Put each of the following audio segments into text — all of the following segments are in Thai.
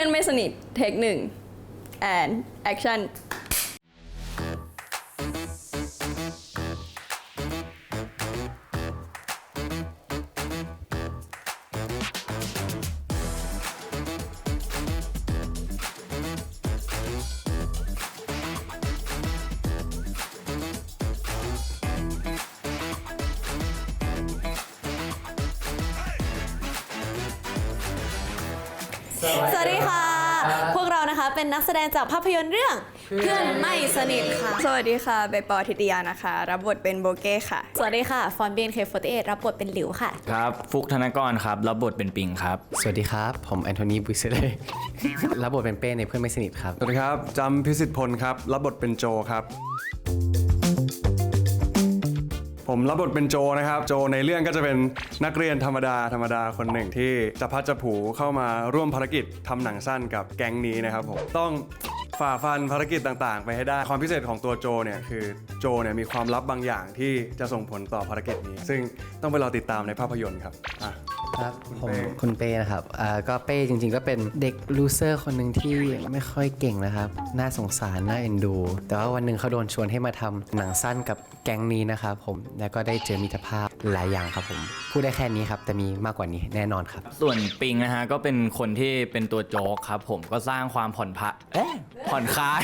พื่อนไม่สนิทเทคหนึ่งแอนแอคชั่น สวัสดีค่ะ พวกเรานะคะเป็นนักแสดงจากภาพยนตร์เรื่องเพื่อนไม่สนิทค่ะ สวัสดีค่ะใบปอทิตยานะคะ รับบทเป็นโบเก้ค่ะ สวัสดีค่ะ ฟอนเบียนเคฟเอรับบทเป็นหลิวค่ะ ครับฟุกธนกรครับ รับบทเป็นปิงครับ สวัสดีครับ ผมแอนโทนีบุยเซเลรับบทเป็นเป้ในเพื่อนไม่สนิทครับ สวัสดีครับจำพิสิทธิ์พลครับ รับบทเป็นโจครับ ผมรับบทเป็นโจนะครับ โจในเรื่องก็จะเป็นนักเรียนธรรมดาธรรมดาคนหนึ่งที่จะพัดจะผูเข้ามาร่วมภารกิจทำหนังสั้นกับแก๊งนี้นะครับผมต้องฝ่าฟันภารกิจต่างๆ ไปให้ได้ ความพิเศษของตัวโจเนี่ยคือโจเนี่ยมีความลับบางอย่างที่จะส่งผลต่อภารกิจนี้ ซึ่งต้องไปรอติดตามในภาพยนตร์ครับอะ ครับผมเป้คุณเป้นะครับอ่าก็เป้จริงๆ ก็เป็นเด็กลูเซอร์คนหนึ่งที่ไม่ค่อยเก่งนะครับ น่าสงสาร น่าเอ็นดู แต่ว่าวันหนึ่งเขาโดนชวนให้มาทำหนังสั้นกับแก๊งนี้นะครับผม แล้วก็ได้เจอมิตรภาพหลายอย่างครับผม พูดได้แค่นี้ครับ แต่มีมากกว่านี้แน่นอนครับ ส่วนปิงนะฮะก็เป็นคนที่เป็นตัวโจ๊กครับ ผมก็สร้างความผ่อนพะเอ๊ะผ่อนคลาย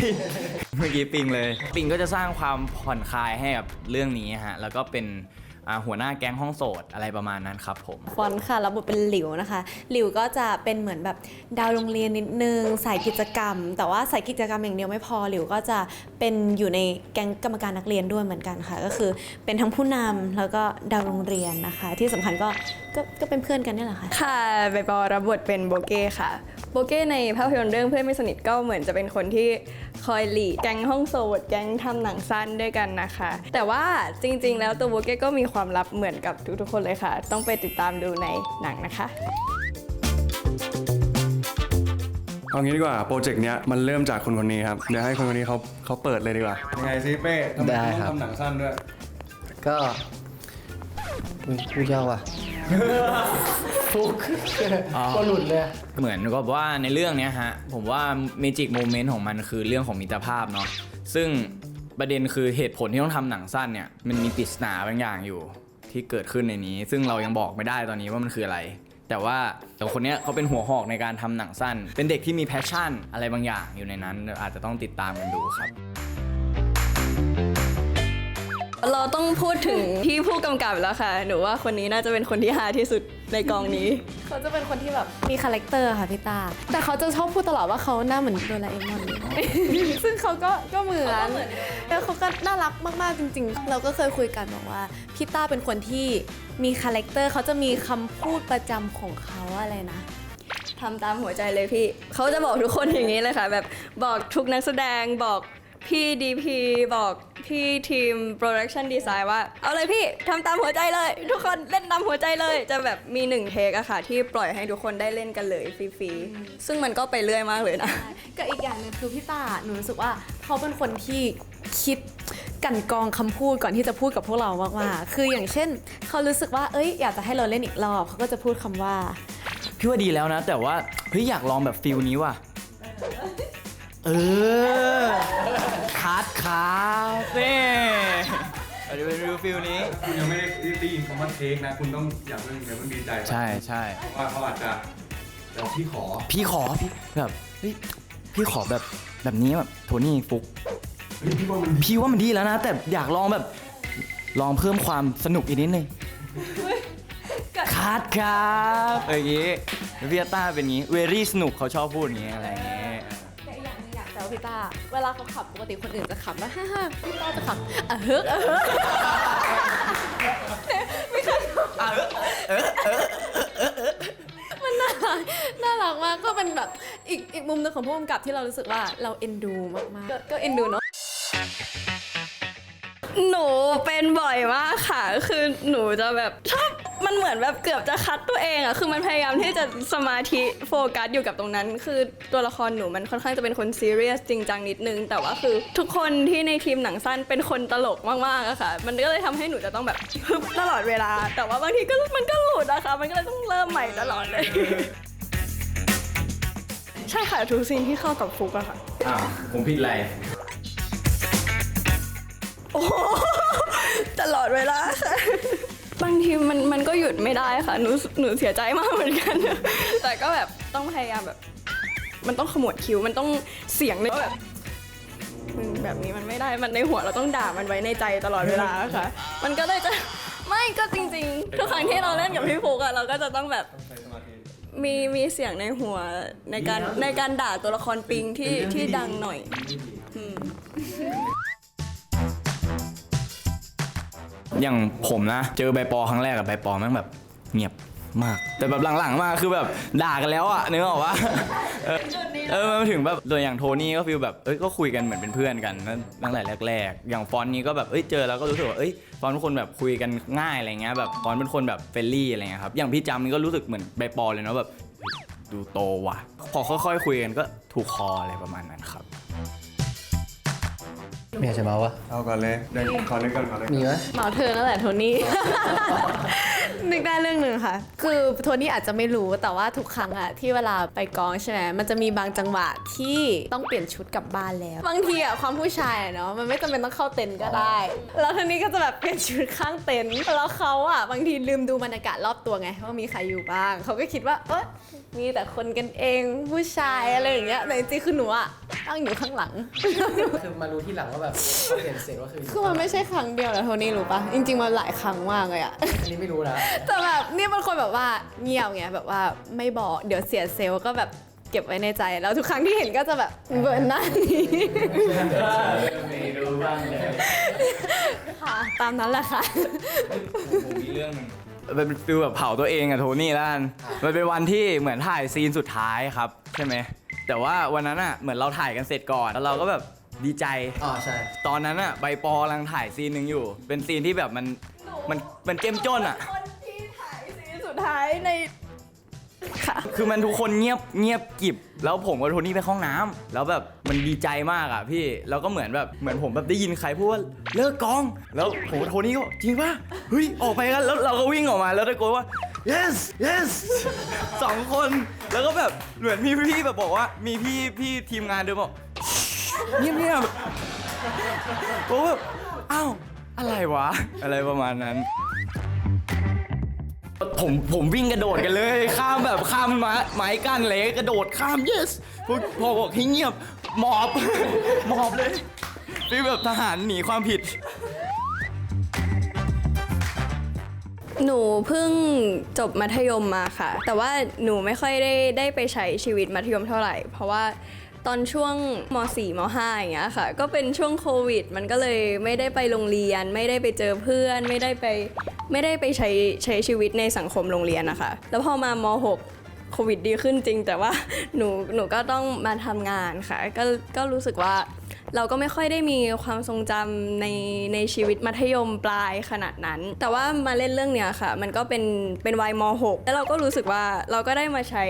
เมื่อกี้ปิงเลย ปิงก็จะสร้างความผ่อนคลายให้กับเรื่องนี้ฮะแล้วก็เป็นอ่า หัวหน้าแก๊งห้องโสดอะไรประมาณนั้นครับผมฟอนค่ะรับบทเป็นหลิวนะคะ หลิวก็จะเป็นเหมือนแบบดาวโรงเรียนนิดนึงสายกิจกรรม แต่ว่าสายกิจกรรมอย่างเดียวไม่พอหลิวก็จะเป็นอยู่ในแก๊งกรรมการนักเรียนด้วยเหมือนกันค่ะ ก็คือเป็นทั้งผู้นำแล้วก็ดาวโรงเรียนนะคะ ที่สำคัญก็ก็ก็เป็นเพื่อนกันนี่แหละค่ะ ค่ะใบปอรับบทเป็นโบเก้ค่ะ โบเก้ในภาพยนตร์เรื่องเพื่อนไม่สนิทก็เหมือนจะเป็นคนที่คอยหลีดแก๊งห้องโสดแก๊งทำหนังสั้นด้วยกันนะคะ แต่ว่าจริง ๆ แล้วตัวโบเก้ก็มีความลับเหมือนกับทุกๆคนเลยค่ะ ต้องไปติดตามดูในหนังนะคะเอางี้ดีกว่าโปรเจกต์เนี้ยมันเริ่มจากคนคนนี้ครับ เดี๋ยวให้คนคนนี้เขาเขาเปิดเลยดีกว่ายังไงซิเป้ทำไมได้ต้องครับทำหนังสั้นด้วย ก็อุ๊ยพูดยาวอะ ฟุกก็หลุดเลย เหมือนกับว่าในเรื่องเนี้ยฮะ ผมว่าเมจิกโมเมนต์ของมันคือเรื่องของมิตรภาพเนาะซึ่งประเด็นคือเหตุผลที่ต้องทำหนังสั้นเนี่ย มันมีปริศนาบางอย่างอยู่ที่เกิดขึ้นในนี้ ซึ่งเรายังบอกไม่ได้ตอนนี้ว่ามันคืออะไร แต่ว่าแต่คนเนี้ยเขาเป็นหัวหอกในการทำหนังสั้น เป็นเด็กที่มีแพชชั่นอะไรบางอย่างอยู่ในนั้นอาจจะต้องติดตามกันดูครับ เราต้องพูดถึงที่ผู้กำกับแล้วค่ะ หนูว่าคนนี้น่าจะเป็นคนที่ฮาที่สุดในกองนี้ เขาจะเป็นคนที่แบบมีคาแรคเตอร์ค่ะพี่ตา แต่เขาจะชอบพูดตลอดว่าเขาหน้าเหมือนโดราเอมอนเลยซึ่งเขาก็ก็เหมือนแล้วเขาก็น่ารักมากๆจริง ๆ เราก็เคยคุยกันบอกว่าพี่ต้าเป็นคนที่มีคาแรคเตอร์เขาจะมีคำพูดประจำของเขาอะไรนะ ทำตามหัวใจเลยพี่ เขาจะบอกทุกคนอย่างนี้เลยค่ะ แบบบอกทุกนักแสดงบอก พี่ดีพีบอกพี่ทีมโปรดักชันดีไซน์ว่า เอาเลยพี่ทำตามหัวใจเลย ทุกคนเล่นตามหัวใจเลย จะแบบมีหนึ่งเทคอะค่ะ ที่ปล่อยให้ทุกคนได้เล่นกันเลยฟรีๆ ซึ่งมันก็ไปเรื่อยมากเลยนะ ก็อีกอย่างหนึงคือพี่ต้าหนูรู้สึกว่าเขาเป็นคนที่คิดกลันกรองคำพูดก่อนที่จะพูดกับพวกเรามากๆคืออย่างเช่น เขารู้สึกว่าเอ้ยอยากจะให้เราเล่นอีกรอบเขาก็จะพูดคำว่า พี่ว่าดีแล้วนะ แต่ว่าเฮ้ยอยากลองแบบฟิลนี้ว่ะ เออคัดครับเน่อาจจะเป็นฟิลฟิลนี้ คุณยังไม่ได้ได้ยินคำว่าเทคนะ คุณต้องอย่าเพิ่งอย่าเพิ่งดีใจใช่ใช่ว่าเขาอาจจะเดี๋ยวพี่ขอพี่ขอพี่แบบเฮ้ยพี่ขอแบบแบบนี้แบบโทนี่ฟุก เฮ้ยพี่ว่ามันพี่ว่ามันดีแล้วนะ แต่อยากลองแบบ ลองเพิ่มความสนุกอีกนิดนึงคัดครับอย่างงี้พี่ต้าเป็นงี้ very สนุกเขาชอบพูดอย่างงี้อะไรอย่างงี้แต่อีก อย่างหนึงอยากแซวพี่ต้าเวลาเขาขับปกติคนอื่นจะขับแล้วฮ่าฮ่าพี่ต้าจะขับอะเฮ้อะเฮ้ไม่เคยมันน่ารักน่ารักมากก็เป็นแบบอีกอีกมุมหนึงของผู้กำกับที่เรารู้สึกว่าเราเอ็นดูมากๆก็ก็เอ็นดูเนาะ หนูเป็นบ่อยมากค่ะ คือหนูจะแบบชอบ มันเหมือนแบบเกือบจะคัดตัวเองอะคือมันพยายามที่จะสมาธิโฟกัสอยู่กับตรงนั้น คือตัวละครหนูมันค่อนข้างจะเป็นคนซีเรียสจริงจังนิดนึง แต่ว่าคือทุกคนที่ในทีมหนังสั้นเป็นคนตลกมากๆอะค่ะ มันก็เลยทำให้หนูจะต้องแบบฮึบตลอดเวลา แต่ว่าบางทีก็มันก็หลุดอะค่ะ มันก็เลยต้องเริ่มใหม่ตลอดเลย ใช่ค่ะทุกซีนที่เข้ากับฟุกอะค่ะอ้าวผมผิดอะไรโอ้โหตลอดเวลาค่ะ บางทีมันมันก็หยุดไม่ได้ค่ะหนูหนูเสียใจมากเหมือนกัน แต่ก็แบบต้องพยายามแบบ มันต้องขมวดคิ้วมันต้องเสียงเลยว่าแบบมึงแบบนี้มันไม่ได้มันในหัวเราต้องด่ามันไว้ในใจตลอดเวลาค่ะ มันก็เลยจะไม่ก็จริงๆทุกครั้งที่เราเล่นกับพี่ฟุกอะเราก็จะต้องแบบมีมีเสียงในหัวในการในการด่าตัวละครปิงที่ที่ดังหน่อยอ ย่างผมนะ เจอใบปอครั้งแรกกับใบปอแม่งแบบเงียบมาก แต่แบบหลังๆมาคือแบบด่ากันแล้วอะนึกออกปะเออเออมันถึงแบบตัวอย่างโทนี่ก็ฟีลแบบเอ้ยก็คุยกันเหมือนเป็นเพื่อนกันตั้งแต่แรกๆ อย่างฟอนต์นี้ก็แบบเอ้ยเจอแล้วก็รู้สึกว่าเอ้ยฟอนต์เป็นคนแบบคุยกันง่ายอะไรเงี้ยแบบฟอนต์เป็นคนแบบเฟรนลี่อะไรเงี้ยครับอย่างพี่จำนี่ก็รู้สึกเหมือนใบปอเลยเนาะแบบดูโตว่ะ พอค่อยๆคุยกันก็ถูกคออะไรประมาณนั้นครับ ไม่อยากจะมาวะเอาก่อนเลยเดี๋ยวขอนึกก่อนขอนึกก่อนมีไหมเหมาเธอนั่นแหละโทนี่ นึกได้เรื่องหนึ่งค่ะ คือโทนี่อาจจะไม่รู้แต่ว่าทุกครั้งอะที่เวลาไปกองใช่ไหมมันจะมีบางจังหวะที่ต้องเปลี่ยนชุดกลับบ้านแล้ว บางทีอะความผู้ชายอะเนาะมันไม่จำเป็นต้องเข้าเต็นท์ก็ได้ แล้วโทนี่ก็จะแบบเปลี่ยนชุดข้างเต็นท์แล้วเขาอะบางทีลืมดูบรรยากาศรอบตัวไงว่ามีใครอยู่บ้าง เขาก็คิดว่าเออมีแต่คนกันเองผู้ชายอะไรอย่างเงี้ยแต่จริงๆคือหนูอะตั้งอยู่ข้างหลัง คือมารู้ที่หลังว่าแบบเปลี่ยนเสร็จว่าคือคือมันไม่ใช่ครั้งเดียวนะโทนี่รู้ปะจริงๆมันหลายครั้งมากเลยอะอันนี้ไม่รู้นะแต่แบบนี่เป็นคนแบบว่าเงียบไงแบบว่าไม่บอกเดี๋ยวเสียเซลล์ก็แบบเก็บไว้ในใจ แล้วทุกครั้งที่เห็นก็จะแบบเบิร์นหน้านี้ ไม่รู้บ้างเลยค่ะตามนั้นแหละค่ะ ผมมีเรื่องหนึงเป็นฟิลแบบเผาตัวเองอะโทนี่แล้วกันมันเป็นวันที่เหมือนถ่ายซีนสุดท้ายครับ ใช่ไหม แต่ว่าวันนั้นอะเหมือนเราถ่ายกันเสร็จก่อน แล้วเราก็แบบดีใจ อ๋อใช่ ตอนนั้นอะใบปอกำลังถ่ายซีนหนึ่งอยู่ เป็นซีนที่แบบมันมันมันเกมจนอะ ท้ายในค่ะ คือมันทุกคนเงียบเงียบกริบ แล้วผมกับโทนี่ไปเข้าห้องน้ำแล้วแบบมันดีใจมากอะพี่แล้วก็เหมือนแบบเหมือนผมแบบได้ยินใครพูดว่าเลิกกอง แล้วผมกับโทนี่ก็บอกจริงปะเฮ้ยออกไปกันแล้วเราก็วิ่งออกมาแล้วตะโกนว่า yes yes สองคนแล้วก็แบบเหมือนมีพี่แบบบอกว่ามีพี่พี่ทีมงานเดินบอกเงียบเงียบๆผมแบบอ้าวอะไรวะอะไรประมาณนั้น ผมผมวิ่งกระโดดกันเลย ข้ามแบบข้ามไม้ไม้กั้นเลยกระโดดข้าม yes พอพอบอกให้เงียบหมอบหมอบเลยฟีลแบบทหารหนีความผิด หนูเพิ่งจบมัธยมมาค่ะ แต่ว่าหนูไม่ค่อยได้ได้ไปใช้ชีวิตมัธยมเท่าไหร่ เพราะว่า ตอนช่วงม .4 ม .5 อย่างเงี้ยค่ะ ก็เป็นช่วงโควิด มันก็เลยไม่ได้ไปโรงเรียน ไม่ได้ไปเจอเพื่อน ไม่ได้ไปไม่ได้ไปใช้ใช้ชีวิตในสังคมโรงเรียนนะคะ แล้วพอมาม .6 โควิดดีขึ้นจริง แต่ว่าหนูหนูก็ต้องมาทำงานค่ะ ก็ก็รู้สึกว่าเราก็ไม่ค่อยได้มีความทรงจำในในชีวิตมัธยมปลายขนาดนั้น แต่ว่ามาเล่นเรื่องเนี้ยค่ะ มันก็เป็นเป็นวัยม .6 แล้วเราก็รู้สึกว่าเราก็ได้มาใช้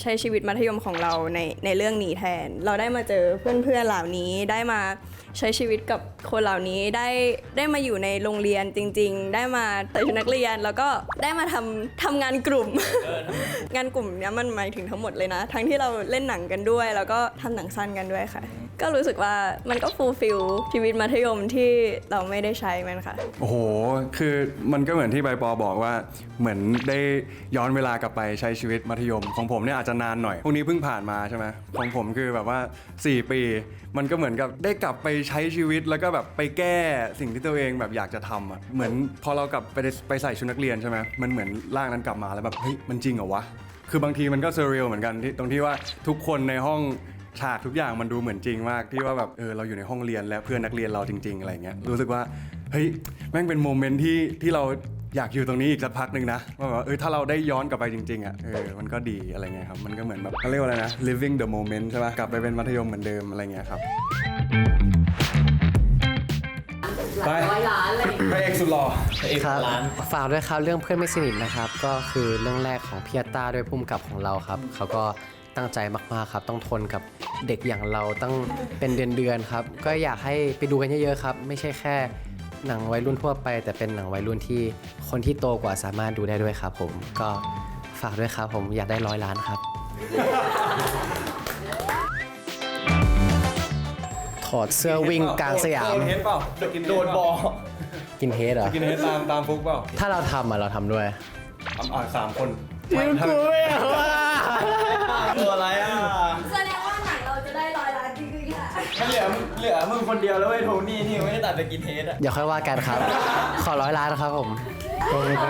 ใช้ชีวิตมัธยมของเราในในเรื่องนี้แทน เราได้มาเจอเพื่อนๆเหล่านี้ได้มา ใช้ชีวิตกับคนเหล่านี้ได้ได้มาอยู่ในโรงเรียนจริง ๆ ได้มาแต่ชุดนักเรียนแล้วก็ได้มาทำทำงานกลุ่ม งานกลุ่มเนี้ยมันหมายถึงทั้งหมดเลยนะ ทั้งที่เราเล่นหนังกันด้วย แล้วก็ทำหนังสั้นกันด้วยค่ะ ก็รู้สึกว่ามันก็ฟูลฟิลชีวิตมัธยมที่เราไม่ได้ใช้มันค่ะ โอ้โห คือมันก็เหมือนที่ใบปอบอกว่าเหมือนได้ย้อนเวลากลับไปใช้ชีวิตมัธยม ของผมเนี่ยอาจจะนานหน่อยพวกนี้เพิ่งผ่านมาใช่ไหมของผมคือแบบว่า 4 ปี มันก็เหมือนกับได้กลับไปใช้ชีวิตแล้วก็แบบไปแก้สิ่งที่ตัวเองแบบอยากจะทำอะเหมือนพอเรากลับไปไปใส่ชุดนักเรียนใช่ไหมมันเหมือนร่างนั้นกลับมาแล้วแบบเฮ้ยมันจริงเหรอวะคือบางทีมันก็เซอร์เรียลเหมือนกันที่ตรงที่ว่าทุกคนในห้องฉากทุกอย่างมันดูเหมือนจริงมากที่ว่าแบบเออเราอยู่ในห้องเรียนและเพื่อนนักเรียนเราจริง ๆ อะไรเงี้ยรู้สึกว่าเฮ้ยแม่งเป็นโมเมนต์ที่ที่เราอยากอยู่ตรงนี้อีกสักพักหนึ่งนะว่าแบบว่าเออถ้าเราได้ย้อนกลับไปจริงๆอะเออมันก็ดีอะไรเงี้ยครับมันก็เหมือนแบบเขาเรียกว่าอะไรนะ living the moment ใช่ปะกลับไปเป็นมัธยมเหมือนเดิมอะไรเงี้ยครับ ไป ร้อยล้านเลยพระเอกสุดหล่อครับฝากด้วยครับเรื่องเพื่อนไม่สนิทนะครับ ก็คือเรื่องแรกของพี่อัตตาด้วยพุ่มกับของเราครับ เขาก็ตั้งใจมากๆครับ ต้องทนกับเด็กอย่างเราตั้งเป็นเดือนๆครับ ก็อยากให้ไปดูกันเยอะๆครับ ไม่ใช่แค่หนังวัยรุ่นทั่วไป แต่เป็นหนังวัยรุ่นที่คนที่โตกว่าสามารถดูได้ด้วยครับผมก็ฝากด้วยครับผมอยากได้ร้อยล้านครับ อดเสื้อวิ่งกลางสยาม โดนเฮดเปล่ากินโดนบอกินเฮดเหรอ กินเฮดตามตามฟุกเปล่าถ้าเราทำอะเราทำด้วยอ่าสามคนกูไม่เอาอะตัวอะไรอะแสดงว่าหนังเราจะได้ร้อยล้านจริงๆค่ะมันเหลือเหลือมึงคนเดียวแล้วไอ้ยโทนี่ที่ไม่ได้ตัดไปกินเฮดอะเดี๋ยวค่อยว่ากันครับ ขอร้อยล้านครับผมขอบคุณครั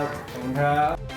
บขอบคุณครับ